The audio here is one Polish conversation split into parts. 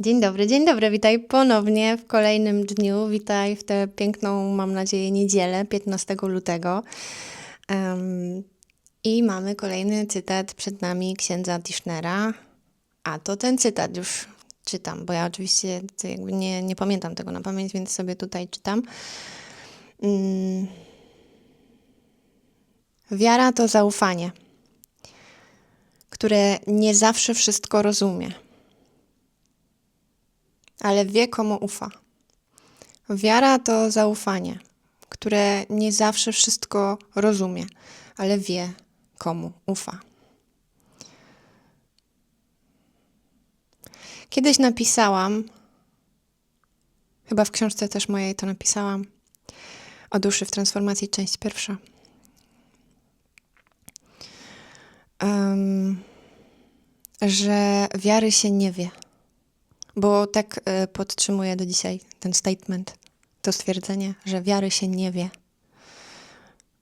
Dzień dobry, dzień dobry, witaj ponownie w kolejnym dniu. Witaj w tę piękną, mam nadzieję, niedzielę 15 lutego. Um, I mamy kolejny cytat przed nami księdza Tischnera. A to ten cytat już czytam, bo ja oczywiście jakby nie, nie pamiętam tego na pamięć, więc sobie tutaj czytam. Um, wiara to zaufanie, które nie zawsze wszystko rozumie ale wie, komu ufa. Wiara to zaufanie, które nie zawsze wszystko rozumie, ale wie, komu ufa. Kiedyś napisałam, chyba w książce też mojej to napisałam, o duszy w transformacji, część pierwsza. Um, że wiary się nie wie. Bo tak y, podtrzymuję do dzisiaj ten statement, to stwierdzenie, że wiary się nie wie.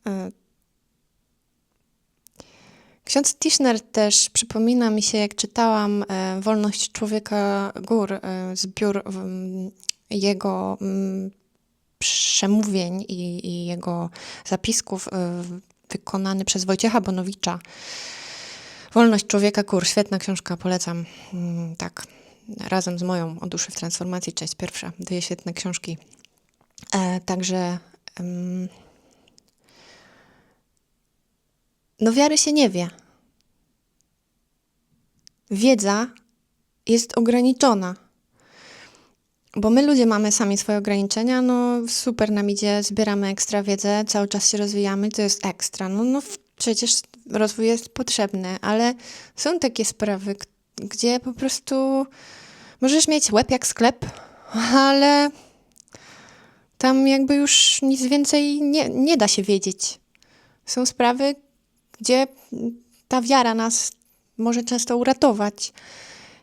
Y. Ksiądz Tischner też przypomina mi się, jak czytałam y, Wolność Człowieka Gór, zbiór jego przemówień i, i jego zapisków wykonany przez Wojciecha Bonowicza. Wolność Człowieka Gór, świetna książka, polecam. Mm, tak, razem z moją o duszy w transformacji, część pierwsza, dwie świetne książki. E, także um, no wiary się nie wie. Wiedza jest ograniczona. Bo my ludzie mamy sami swoje ograniczenia, no super nam idzie, zbieramy ekstra wiedzę, cały czas się rozwijamy, to jest ekstra. No, no przecież rozwój jest potrzebny, ale są takie sprawy, gdzie po prostu możesz mieć łeb jak sklep, ale tam jakby już nic więcej nie, nie da się wiedzieć. Są sprawy, gdzie ta wiara nas może często uratować.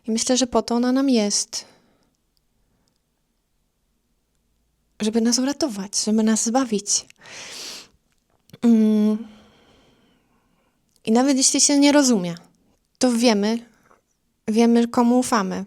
I myślę, że po to ona nam jest. Żeby nas uratować, żeby nas zbawić. Mm. I nawet jeśli się nie rozumie, to wiemy, wiemy, komu ufamy.